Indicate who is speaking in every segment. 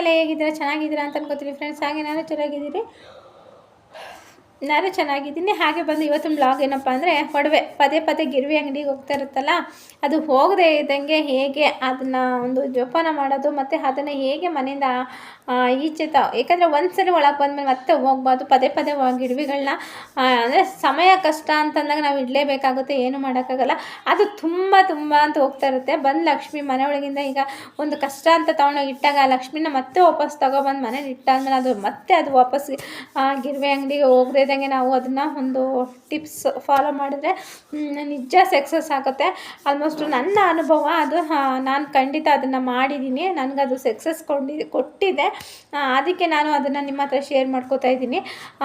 Speaker 1: ಎಲ್ಲ ಹೇಗಿದ್ದೀರಾ? ಚೆನ್ನಾಗಿದ್ದೀರಾ ಅಂತ ಅನ್ಕೋತೀನಿ ಫ್ರೆಂಡ್ಸ್ ಹಾಗೆ ನಾನು ಚೆನ್ನಾಗಿದ್ದೀನಿ. ನಾನು ಚೆನ್ನಾಗಿದ್ದೀನಿ. ಹಾಗೆ ಬಂದು ಇವತ್ತಿನ ಬ್ಲಾಗ್ ಏನಪ್ಪ ಅಂದರೆ ಒಡವೆ ಪದೇ ಪದೇ ಗಿರ್ವಿ ಅಂಗಡಿಗೆ ಹೋಗ್ತಾ ಇರುತ್ತಲ್ಲ, ಅದು ಹೋಗದೆ ಇದ್ದಂಗೆ ಹೇಗೆ ಅದನ್ನು ಒಂದು ಜೋಪಾನ ಮಾಡೋದು, ಮತ್ತು ಅದನ್ನು ಹೇಗೆ ಮನೆಯಿಂದ ಈಚೆ ತ ಯಾಕಂದರೆ ಒಂದು ಸರಿ ಒಳಗೆ ಬಂದಮೇಲೆ ಮತ್ತೆ ಹೋಗ್ಬಾರ್ದು. ಪದೇ ಪದೇ ಗಿಡವಿಗಳನ್ನ ಅಂದರೆ ಸಮಯ ಕಷ್ಟ ಅಂತಂದಾಗ ನಾವು ಇಡಲೇಬೇಕಾಗುತ್ತೆ, ಏನು ಮಾಡೋಕ್ಕಾಗಲ್ಲ. ಅದು ತುಂಬ ತುಂಬ ಅಂತ ಹೋಗ್ತಾ ಇರುತ್ತೆ. ಬಂದು ಲಕ್ಷ್ಮಿ ಮನೆ ಒಳಗಿಂದ ಈಗ ಒಂದು ಕಷ್ಟ ಅಂತ ತೊಗೊಂಡೋಗಿ ಇಟ್ಟಾಗ ಲಕ್ಷ್ಮಿನ ಮತ್ತೆ ವಾಪಸ್ ತಗೊಬಂದು ಮನೇಲಿ ಇಟ್ಟಾದ್ಮೇಲೆ ಅದು ಮತ್ತೆ ಅದು ವಾಪಸ್ ಗಿರ್ವೆ ಅಂಗಡಿಗೆ ಹೋಗದೇ ಇದ್ದಂಗೆ ನಾವು ಅದನ್ನು ಒಂದು ಟಿಪ್ಸ್ ಫಾಲೋ ಮಾಡಿದ್ರೆ ನಿಜ ಸಕ್ಸಸ್ ಆಗುತ್ತೆ. ಆಲ್ಮೋಸ್ಟ್ ನನ್ನ ಅನುಭವ ಅದು ನಾನು ಖಂಡಿತ ಅದನ್ನು ಮಾಡಿದ್ದೀನಿ ನನಗದು ಸಕ್ಸಸ್ ಕೊಂಡಿ, ಕೊಟ್ಟಿದೆ. ಅದಕ್ಕೆ ನಾನು ಅದನ್ನು ನಿಮ್ಮ ಹತ್ರ ಶೇರ್ ಮಾಡ್ಕೋತಾ ಇದ್ದೀನಿ.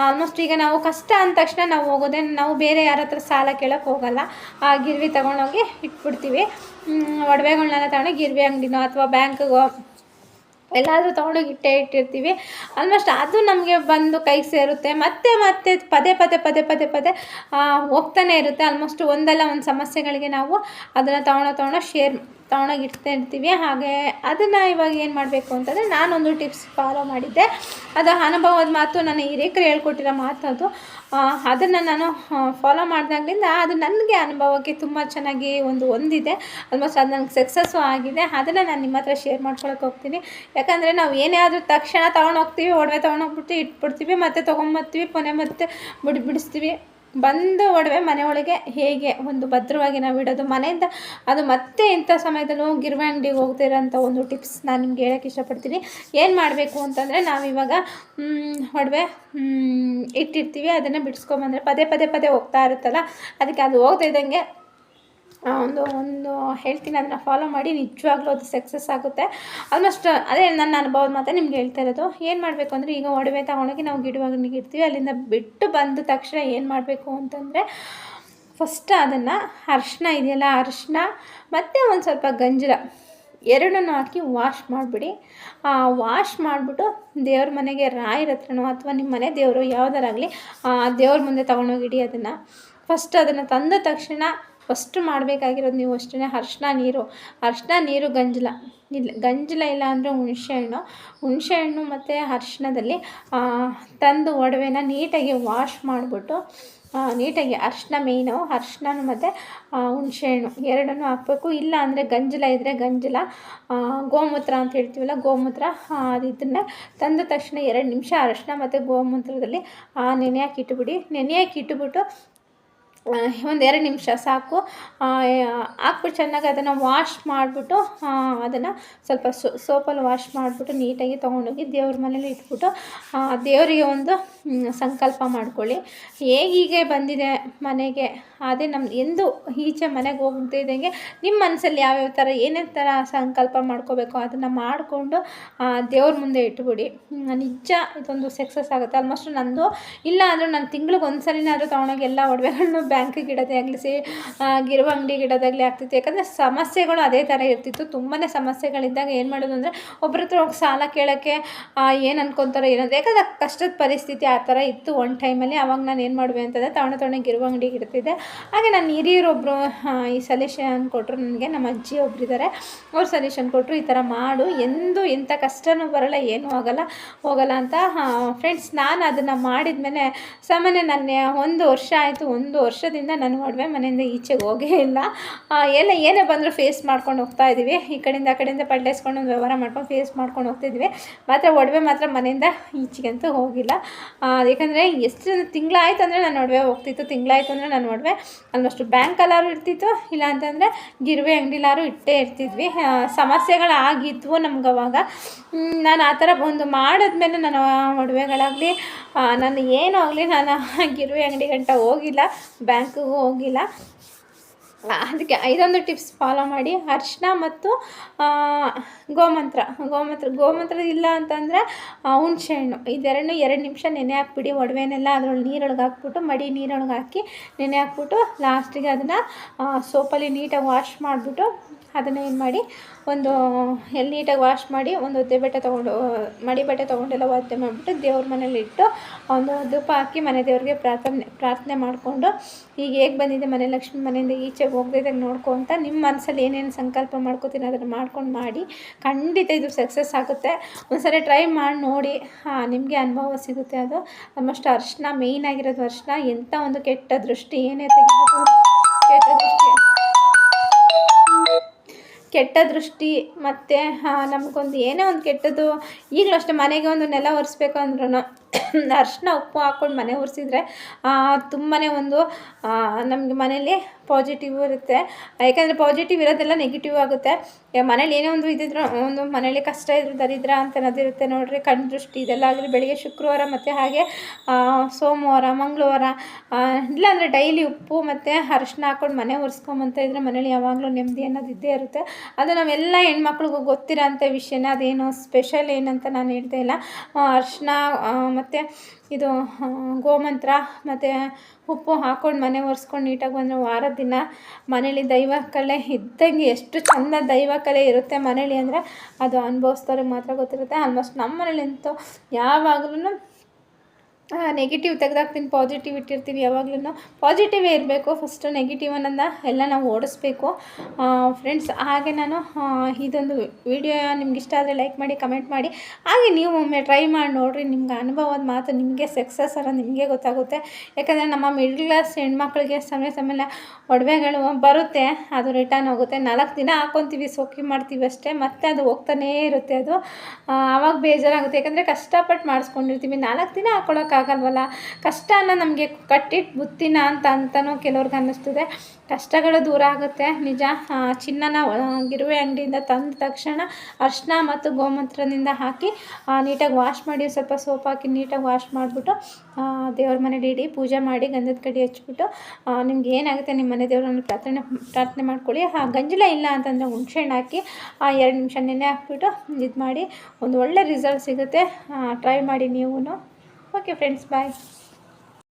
Speaker 1: ಆಲ್ಮೋಸ್ಟ್ ಈಗ ನಾವು ಕಷ್ಟ ಅಂದ ತಕ್ಷಣ ನಾವು ಹೋಗೋದೇ, ನಾವು ಬೇರೆ ಯಾರ ಹತ್ರ ಸಾಲ ಕೇಳೋಕ್ಕೆ ಹೋಗಲ್ಲ. ಆ ಗಿರ್ವಿ ತೊಗೊಂಡೋಗಿ ಇಟ್ಬಿಡ್ತೀವಿ. ಒಡವೆಗಳನ್ನೆಲ್ಲ ತಗೊಂಡು ಗಿರ್ವಿ ಅಂಗಡಿನೋ ಅಥವಾ ಬ್ಯಾಂಕ್ಗೋ ಎಲ್ಲಾದರೂ ತೊಗೊಂಡೋಗಿ ಇಟ್ಟೇ ಇಟ್ಟಿರ್ತೀವಿ. ಆಲ್ಮೋಸ್ಟ್ ಅದು ನಮಗೆ ಬಂದು ಕೈಗೆ ಸೇರುತ್ತೆ. ಮತ್ತೆ ಮತ್ತೆ ಪದೇ ಪದೇ ಪದೇ ಪದೇ ಪದೇ ಹೋಗ್ತಾನೆ ಇರುತ್ತೆ. ಆಲ್ಮೋಸ್ಟ್ ಒಂದಲ್ಲ ಒಂದು ಸಮಸ್ಯೆಗಳಿಗೆ ನಾವು ಅದನ್ನು ತೊಗೊಂಡೋ ತೊಗೊಂಡೋ ಶೇರ್ ತೊಗೊಂಡೋಗಿ ಇಡ್ತಾ ಇರ್ತೀವಿ. ಹಾಗೆ ಅದನ್ನು ಇವಾಗ ಏನು ಮಾಡಬೇಕು ಅಂತಂದರೆ ನಾನೊಂದು ಟಿಪ್ಸ್ ಫಾಲೋ ಮಾಡಿದ್ದೆ. ಅದು ಅನುಭವದ ಮಾತು, ನಾನು ಹಿರಿಯಕರು ಹೇಳ್ಕೊಟ್ಟಿರೋ ಮಾತು ಅದು ಅದನ್ನು ನಾನು ಫಾಲೋ ಮಾಡಿದಾಗಲಿಂದ ಅದು ನನಗೆ ಅನುಭವಕ್ಕೆ ತುಂಬ ಚೆನ್ನಾಗಿ ಒಂದು ಹೊಂದಿದೆ. ಆಲ್ಮೋಸ್ಟ್ ಅದು ನನಗೆ ಸಕ್ಸಸ್ಸು ಆಗಿದೆ. ಅದನ್ನು ನಾನು ನಿಮ್ಮ ಹತ್ರ ಶೇರ್ ಮಾಡ್ಕೊಳಕ್ಕೆ ಹೋಗ್ತೀನಿ. ಯಾಕಂದರೆ ನಾವು ಏನೇ ಆದರೂ ತಕ್ಷಣ ತೊಗೊಂಡೋಗ್ತೀವಿ ಒಡವೆ ತೊಗೊಂಡೋಗ್ಬಿಟ್ಟು ಇಟ್ಬಿಡ್ತೀವಿ, ಮತ್ತೆ ತೊಗೊಂಬರ್ತೀವಿ ಕೊನೆ ಮತ್ತೆ ಬಿಡಿ, ಬಿಡಿಸ್ತೀವಿ. ಬಂದು ಒಡವೆ ಮನೆ ಒಳಗೆ ಹೇಗೆ ಒಂದು ಭದ್ರವಾಗಿ ನಾವು ಇಡೋದು? ಮನೆಯಿಂದ ಅದು ಮತ್ತೆ ಇಂಥ ಸಮಯದಲ್ಲೂ ಗಿರ್ವೆ ಅಂಗಡಿಗೆ ಹೋಗ್ತಿರೋಂಥ ಒಂದು ಟಿಪ್ಸ್ ನಾನು ನಿಮ್ಗೆ ಹೇಳೋಕ್ಕೆ ಇಷ್ಟಪಡ್ತೀನಿ. ಏನು ಮಾಡಬೇಕು ಅಂತಂದರೆ ನಾವಿವಾಗ ಒಡವೆ ಇಟ್ಟಿರ್ತೀವಿ, ಅದನ್ನು ಬಿಡಿಸ್ಕೊಂಬಂದ್ರೆ ಪದೇ ಪದೇ ಪದೇ ಹೋಗ್ತಾ ಇರುತ್ತಲ್ಲ, ಅದಕ್ಕೆ ಅದು ಹೋಗ್ತಾ ಇದ್ದಂಗೆ ಒಂದು ಒಂದು ಹೇಳ್ತೀನಿ ಅದನ್ನು ಫಾಲೋ ಮಾಡಿ ನಿಜವಾಗ್ಲೂ ಅದು ಸಕ್ಸಸ್ ಆಗುತ್ತೆ. ಆಲ್ಮೋಸ್ಟ್ ಅದೇ ನನ್ನ ಅನುಭವದ ಮಾತ್ರ ನಿಮ್ಗೆ ಹೇಳ್ತಾ ಇರೋದು. ಏನು ಮಾಡಬೇಕು ಅಂದರೆ ಈಗ ಒಡವೆ ತಗೊಂಡೋಗಿ ನಾವು ಗಿಡವಾಗಿ ಇಡ್ತೀವಿ. ಅಲ್ಲಿಂದ ಬಿಟ್ಟು ಬಂದ ತಕ್ಷಣ ಏನು ಮಾಡಬೇಕು ಅಂತಂದರೆ ಫಸ್ಟ್ ಅದನ್ನು ಅರ್ಶಿನ ಇದೆಯಲ್ಲ ಅರಿಶಿನ ಮತ್ತು ಒಂದು ಸ್ವಲ್ಪ ಗಂಜಲ ಎರಡನ್ನೂ ಹಾಕಿ ವಾಶ್ ಮಾಡಿಬಿಡಿ. ವಾಶ್ ಮಾಡಿಬಿಟ್ಟು ದೇವ್ರ ಮನೆಗೆ ರಾಯರ ಹತ್ರನೋ ಅಥವಾ ನಿಮ್ಮ ಮನೆ ದೇವರು ಯಾವುದಾರಾಗಲಿ ದೇವ್ರ ಮುಂದೆ ತೊಗೊಂಡೋಗಿಡಿ ಅದನ್ನು. ಫಸ್ಟ್ ಅದನ್ನು ತಂದ ತಕ್ಷಣ ಫಸ್ಟ್ ಮಾಡಬೇಕಾಗಿರೋದು ನೀವು ಅಷ್ಟೇ ಅರ್ಶಿನ ನೀರು. ಅರ್ಶಿನ ನೀರು ಗಂಜಲ. ಇಲ್ಲ ಗಂಜಲ ಇಲ್ಲ ಅಂದರೆ ಹುಣಸೆಹಣ್ಣು. ಹುಣಸೆಹಣ್ಣು ಮತ್ತು ಅರ್ಶಿನದಲ್ಲಿ ತಂದು ಒಡವೆನ ನೀಟಾಗಿ ವಾಶ್ ಮಾಡಿಬಿಟ್ಟು ನೀಟಾಗಿ ಅರ್ಶಿನ ಮೇಯ್ನು ಅರ್ಶಿನ ಮತ್ತು ಹುಣಸೆಹಣ್ಣು ಎರಡನ್ನೂ ಹಾಕಬೇಕು. ಇಲ್ಲ ಅಂದರೆ ಗಂಜಲ ಇದ್ದರೆ ಗಂಜಲ ಗೋಮೂತ್ರ ಅಂತ ಹೇಳ್ತೀವಲ್ಲ, ಗೋಮೂತ್ರ ಅದು ಇದನ್ನು ತಂದ ತಕ್ಷಣ ಎರಡು ನಿಮಿಷ ಅರಶಿನ ಮತ್ತು ಗೋಮೂತ್ರದಲ್ಲಿ ನೆನೆಯಾಕಿ ಇಟ್ಬಿಡಿ. ನೆನೆಯಾಕಿ ಇಟ್ಬಿಟ್ಟು ಒಂದು ಎರಡು ನಿಮಿಷ ಸಾಕು. ಹಾಕ್ಬಿಟ್ಟು ಚೆನ್ನಾಗಿ ಅದನ್ನು ವಾಶ್ ಮಾಡಿಬಿಟ್ಟು ಅದನ್ನು ಸ್ವಲ್ಪ ಸೋಪಲ್ಲಿ ವಾಶ್ ಮಾಡಿಬಿಟ್ಟು ನೀಟಾಗಿ ತೊಗೊಂಡೋಗಿ ದೇವ್ರ ಮನೇಲಿ ಇಟ್ಬಿಟ್ಟು ದೇವರಿಗೆ ಒಂದು ಸಂಕಲ್ಪ ಮಾಡ್ಕೊಳ್ಳಿ. ಹೇಗೀಗೆ ಬಂದಿದೆ ಮನೆಗೆ? ಅದೇ ನಮ್ಮ ಎಂದು ಈಚೆ ಮನೆಗೆ ಹೋಗ್ತಿದ್ದಂಗೆ ನಿಮ್ಮ ಮನಸ್ಸಲ್ಲಿ ಯಾವ್ಯಾವ ಥರ ಏನೇನು ಥರ ಸಂಕಲ್ಪ ಮಾಡ್ಕೋಬೇಕು ಅದನ್ನು ಮಾಡಿಕೊಂಡು ದೇವ್ರ ಮುಂದೆ ಇಟ್ಬಿಡಿ. ನಿಜ ಇದೊಂದು ಸಕ್ಸಸ್ ಆಗುತ್ತೆ. ಆಲ್ಮೋಸ್ಟ್ ನಂದು, ಇಲ್ಲ ಅಂದರೂ ನಾನು ತಿಂಗ್ಳಿಗೆ ಒಂದು ಸರಿನಾದರೂ ತೊಗೊಂಡೋಗಿ ಎಲ್ಲ ಒಡವೆಗಳನ್ನು ಬ್ಯಾಂಕಿಗೆ ಆಗಲಿ, ಸಿ ಗಿರುವ ಅಂಗಡಿಗೆ ಇಡೋದಾಗಲಿ ಆಗ್ತಿತ್ತು. ಯಾಕಂದರೆ ಸಮಸ್ಯೆಗಳು ಅದೇ ಥರ ಇರ್ತಿತ್ತು. ತುಂಬಾ ಸಮಸ್ಯೆಗಳಿದ್ದಾಗ ಏನು ಮಾಡೋದು ಅಂದರೆ ಒಬ್ಬರ ಹತ್ರ ಹೋಗಿ ಸಾಲ ಕೇಳೋಕ್ಕೆ ಏನು ಅನ್ಕೊತಾರೋ ಏನೋ ಯಾಕಂದ್ರೆ ಕಷ್ಟದ ಪರಿಸ್ಥಿತಿ ಆ ಥರ ಇತ್ತು ಒನ್ ಟೈಮಲ್ಲಿ ಅವಾಗ ನಾನು ಏನು ಮಾಡುವೆ ಅಂತಂದರೆ ತವಣ ತವಣ ಗಿರುವ ಅಂಗಡಿಗೆ ಇಡ್ತಿದ್ದೆ ಹಾಗೆ ನನ್ನ ಹಿರಿಯರೊಬ್ಬರು ಈ ಸಲ್ಯೂಷನ್ ಕೊಟ್ಟರು ನನಗೆ. ನಮ್ಮ ಅಜ್ಜಿ ಒಬ್ಬರಿದ್ದಾರೆ ಅವ್ರು ಸಲ್ಯೂಷನ್ ಕೊಟ್ಟರು ಈ ಥರ ಮಾಡು. ಎಂದು ಎಂಥ ಕಷ್ಟನೂ ಬರಲ್ಲ, ಏನೂ ಆಗಲ್ಲ, ಹೋಗಲ್ಲ ಅಂತ. ಫ್ರೆಂಡ್ಸ್ ನಾನು ಅದನ್ನು ಮಾಡಿದ ಮೇಲೆ ಸಾಮಾನ್ಯ ನನ್ನ ಒಂದು ವರ್ಷ ಆಯಿತು. ಒಂದು ವರ್ಷದಿಂದ ನನ್ನ ಒಡವೆ ಮನೆಯಿಂದ ಈಚೆಗೆ ಹೋಗೇ ಇಲ್ಲ. ಎಲ್ಲ ಏನೇ ಬಂದರೂ ಫೇಸ್ ಮಾಡ್ಕೊಂಡು ಹೋಗ್ತಾ ಇದ್ದೀವಿ ಈ ಕಡೆಯಿಂದ ಆ ಕಡೆಯಿಂದ ಪಡ್ಲೇಸ್ಕೊಂಡು ಒಂದು ವ್ಯವಹಾರ ಮಾಡ್ಕೊಂಡು ಫೇಸ್ ಮಾಡ್ಕೊಂಡು ಹೋಗ್ತಿದ್ವಿ ಮಾತ್ರ ಒಡವೆ ಮಾತ್ರ ಮನೆಯಿಂದ ಈಚೆಗಂತೂ ಹೋಗಿಲ್ಲ. ಯಾಕಂದರೆ ಎಷ್ಟು ತಿಂಗಳಾಯ್ತು ಅಂದರೆ ನನ್ನ ಒಡವೆ ಹೋಗ್ತಿತ್ತು. ತಿಂಗಳಾಯ್ತು ಅಂದರೆ ನನ್ನ ಒಡವೆ ಬ್ಯಾಂಕ್ ಬ್ಯಾಂಕಲ್ಲಾರು ಇರ್ತಿತ್ತು. ಇಲ್ಲ ಅಂತಂದರೆ ಗಿರ್ವೆ ಅಂಗಡಿಲಾರು ಇಟ್ಟೇ ಇರ್ತಿದ್ವಿ. ಸಮಸ್ಯೆಗಳಾಗಿದ್ವು ನಮ್ಗೆ ಅವಾಗ. ನಾನು ಆ ಥರ ಒಂದು ಮಾಡಿದ್ಮೇಲೆ ನಾನು ಒಡವೆಗಳಾಗಲಿ ನಾನು ಏನೂ ಆಗಲಿ, ನಾನು ಗಿರ್ವೆ ಅಂಗಡಿ ಗಂಟ ಹೋಗಿಲ್ಲ. ಬ್ಯಾಂಕಿಗೂ ಹೋಗಿಲ್ಲ. ಅದಕ್ಕೆ ಐದೊಂದು ಟಿಪ್ಸ್ ಫಾಲೋ ಮಾಡಿ. ಅರ್ಶಿನ ಮತ್ತು ಗೋಮಂತ್ರ. ಗೋಮಂತ್ರ ಗೋಮಂತ್ರ ಇಲ್ಲ ಅಂತಂದರೆ ಹುಣಸೆಹಣ್ಣು. ಇದೆರಡನ್ನೂ ಎರಡು ನಿಮಿಷ ನೆನೆ ಹಾಕ್ಬಿಡಿ. ಒಡವೆನೆಲ್ಲ ಅದ್ರೊಳಗೆ ನೀರೊಳಗೆ ಹಾಕ್ಬಿಟ್ಟು, ಮಡಿ ನೀರೊಳಗೆ ಹಾಕಿ ನೆನೆ ಹಾಕ್ಬಿಟ್ಟು ಲಾಸ್ಟಿಗೆ ಅದನ್ನು ಸೋಪಲ್ಲಿ ನೀಟಾಗಿ ವಾಶ್ ಮಾಡಿಬಿಟ್ಟು ಅದನ್ನು ಏನು ಮಾಡಿ, ಒಂದು ಎಲ್ಲಿ ನೀಟಾಗಿ ವಾಶ್ ಮಾಡಿ, ಒಂದು ಒದ್ದೆ ಬಟ್ಟೆ ತೊಗೊಂಡು, ಮಡಿ ಬಟ್ಟೆ ತೊಗೊಂಡೆಲ್ಲ ಒದ್ದೆ ಮಾಡಿಬಿಟ್ಟು ದೇವ್ರ ಮನೇಲಿ ಇಟ್ಟು ಒಂದು ಧೂಪ ಹಾಕಿ ಮನೆ ದೇವ್ರಿಗೆ ಪ್ರಾರ್ಥನೆ ಪ್ರಾರ್ಥನೆ ಮಾಡಿಕೊಂಡು, ಈಗ ಹೇಗೆ ಬಂದಿದೆ ಮನೆ, ಲಕ್ಷ್ಮಿ ಮನೆಯಿಂದ ಈಚೆಗೆ ಹೋಗ್ದಿದ್ದಾಗ ನೋಡ್ಕೊಂತ ನಿಮ್ಮ ಮನಸ್ಸಲ್ಲಿ ಏನೇನು ಸಂಕಲ್ಪ ಮಾಡ್ಕೋತೀನಿ ಅದನ್ನು ಮಾಡ್ಕೊಂಡು ಮಾಡಿ, ಖಂಡಿತ ಇದು ಸಕ್ಸಸ್ ಆಗುತ್ತೆ. ಒಂದ್ಸರಿ ಟ್ರೈ ಮಾಡಿ ನೋಡಿ. ಹಾಂ, ನಿಮಗೆ ಅನುಭವ ಸಿಗುತ್ತೆ ಅದು. ಆಲ್ಮೋಸ್ಟ್ ಅರ್ಶಿನ ಮೇಯ್ನ್ ಆಗಿರೋದು ಅರ್ಶಿನ. ಎಂಥ ಒಂದು ಕೆಟ್ಟ ದೃಷ್ಟಿ ಏನೇ ತೆಗೆದು ಕೆಟ್ಟ ದೃಷ್ಟಿ. ಕೆಟ್ಟ ದೃಷ್ಟಿ ಮತ್ತು ನಮಗೊಂದು ಏನೇ ಒಂದು ಕೆಟ್ಟದ್ದು ಈಗಲೂ ಅಷ್ಟೇ ಮನೆಗೆ ಒಂದು ನೆಲ ಒರೆಸ್ಬೇಕು ಅಂದ್ರೂ ಅರಿಶಿನ ಉಪ್ಪು ಹಾಕ್ಕೊಂಡು ಮನೆ ಒರೆಸಿದ್ರೆ ತುಂಬಾ ಒಂದು ನಮಗೆ ಮನೇಲಿ ಪಾಸಿಟಿವ್ ಇರುತ್ತೆ. ಯಾಕೆಂದರೆ ಪಾಸಿಟಿವ್ ಇರೋದೆಲ್ಲ ನೆಗೆಟಿವ್ ಆಗುತ್ತೆ. ಮನೇಲಿ ಏನೇ ಒಂದು ಇದ್ದಿದ್ರು ಒಂದು ಮನೇಲಿ ಕಷ್ಟ ಇದ್ರು, ದರಿದ್ರ ಅಂತ ಅನ್ನೋದಿರುತ್ತೆ ನೋಡಿರಿ. ಕಣ್ಣು ದೃಷ್ಟಿ ಇದೆಲ್ಲ ಆದರೆ ಬೆಳಿಗ್ಗೆ ಶುಕ್ರವಾರ ಮತ್ತು ಹಾಗೆ ಸೋಮವಾರ, ಮಂಗಳವಾರ ಇಲ್ಲಾಂದರೆ ಡೈಲಿ ಉಪ್ಪು ಮತ್ತು ಅರಶಿನ ಹಾಕ್ಕೊಂಡು ಮನೆ ಒರೆಸ್ಕೊಂಬಂತ ಇದ್ದರೆ ಮನೇಲಿ ಯಾವಾಗಲೂ ನೆಮ್ಮದಿ ಅನ್ನೋದು ಇದ್ದೇ ಇರುತ್ತೆ. ಅದು ನಾವೆಲ್ಲ ಹೆಣ್ಮಕ್ಳಿಗೂ ಗೊತ್ತಿರೋ ಅಂಥ ವಿಷಯನ, ಅದೇನು ಸ್ಪೆಷಲ್ ಏನಂತ ನಾನು ಹೇಳ್ತಾ ಇಲ್ಲ. ಅರಿಶಿನ ಮತ್ತು ಇದು ಗೋಮಂತ್ರ ಮತ್ತು ಉಪ್ಪು ಹಾಕ್ಕೊಂಡು ಮನೆ ಒರೆಸ್ಕೊಂಡು ನೀಟಾಗಿ ಬಂದರೆ ವಾರದ ದಿನ ಮನೇಲಿ ದೈವ ಕಲೆ ಇದ್ದಂಗೆ ಎಷ್ಟು ಚೆಂದ ದೈವ ಕಲೆ ಇರುತ್ತೆ ಮನೇಲಿ ಅಂದರೆ ಅದು ಅನುಭವಿಸ್ದವ್ರಿಗೆ ಮಾತ್ರ ಗೊತ್ತಿರುತ್ತೆ. ಆಲ್ಮೋಸ್ಟ್ ನಮ್ಮ ಮನೇಲಂತೂ ಯಾವಾಗ್ಲೂ ನೆಗೆಟಿವ್ ತೆಗೆದಾಕ್ತೀನಿ ಪಾಸಿಟಿವ್ ಇಟ್ಟಿರ್ತೀವಿ ಯಾವಾಗಲೂ ಪಾಸಿಟಿವೇ ಇರಬೇಕು. ಫಸ್ಟು ನೆಗೆಟಿವ್ ಅನ್ನೋದನ್ನ ಎಲ್ಲ ನಾವು ಓಡಿಸ್ಬೇಕು. ಫ್ರೆಂಡ್ಸ್ ಹಾಗೆ ನಾನು ಇದೊಂದು ವಿಡಿಯೋ ನಿಮ್ಗೆ ಇಷ್ಟ ಆದರೆ ಲೈಕ್ ಮಾಡಿ ಕಮೆಂಟ್ ಮಾಡಿ. ಹಾಗೆ ನೀವು ಒಮ್ಮೆ ಟ್ರೈ ಮಾಡಿ ನೋಡಿರಿ, ನಿಮ್ಗೆ ಅನುಭವದ ಮಾತು ನಿಮಗೆ ಸಕ್ಸಸ್ ಅನ್ನೋ ನಿಮಗೆ ಗೊತ್ತಾಗುತ್ತೆ. ಯಾಕಂದರೆ ನಮ್ಮ ಮಿಡ್ಲ್ ಕ್ಲಾಸ್ ಹೆಣ್ಮಕ್ಳಿಗೆ ಸಮಯ ಸಮಯ ಒಡವೆಗಳು ಬರುತ್ತೆ, ಅದು ರಿಟರ್ನ್ ಹೋಗುತ್ತೆ. ನಾಲ್ಕು ದಿನ ಹಾಕ್ಕೊತೀವಿ ಸೋಕಿ ಮಾಡ್ತೀವಿ ಅಷ್ಟೇ, ಮತ್ತೆ ಅದು ಹೋಗ್ತಾನೇ ಇರುತ್ತೆ ಅದು. ಆವಾಗ ಬೇಜಾರಾಗುತ್ತೆ. ಯಾಕಂದರೆ ಕಷ್ಟಪಟ್ಟು ಮಾಡಿಸ್ಕೊಂಡಿರ್ತೀವಿ. ನಾಲ್ಕು ದಿನ ಹಾಕ್ಕೊಳಕ್ಕೆ ಆಗಲ್ವಲ್ಲ? ಕಷ್ಟನ ನಮಗೆ ಕಟ್ಟಿಟ್ಟು ಬುತ್ತಿನ ಅಂತ ಅಂತಲೂ ಕೆಲವ್ರಿಗೆ ಅನ್ನಿಸ್ತದೆ. ಕಷ್ಟಗಳು ದೂರ ಆಗುತ್ತೆ. ನಿಜ. ಚಿನ್ನನ ಗಿರುವೆ ಅಂಗಡಿಯಿಂದ ತಂದ ತಕ್ಷಣ ಅರ್ಶಿನ ಮತ್ತು ಗೋಮೂತ್ರದಿಂದ ಹಾಕಿ ನೀಟಾಗಿ ವಾಶ್ ಮಾಡಿ, ಸ್ವಲ್ಪ ಸೋಪ್ ಹಾಕಿ ನೀಟಾಗಿ ವಾಶ್ ಮಾಡಿಬಿಟ್ಟು ದೇವ್ರ ಮನೇಲಿ ಇಡಿ, ಪೂಜೆ ಮಾಡಿ, ಗಂಧದ ಕಡಿ ಹಚ್ಚಿಬಿಟ್ಟು ನಿಮ್ಗೆ ಏನಾಗುತ್ತೆ ನಿಮ್ಮ ಮನೆ ದೇವ್ರನ್ನ ಪ್ರಾರ್ಥನೆ ಪ್ರಾರ್ಥನೆ ಮಾಡ್ಕೊಳ್ಳಿ. ಹಾಂ ಗಂಜಲ ಇಲ್ಲ ಅಂತಂದರೆ ಹುಣಸೆಹಣ್ಣು ಹಾಕಿ ಎರಡು ನಿಮಿಷ ನೆನೆ ಹಾಕ್ಬಿಟ್ಟು ಇದು ಮಾಡಿ ಒಂದು ಒಳ್ಳೆ ರಿಸಲ್ಟ್ ಸಿಗುತ್ತೆ. ಟ್ರೈ ಮಾಡಿ ನೀವು ಓಕೆ ಫ್ರೆಂಡ್ಸ್ ಬಾಯ್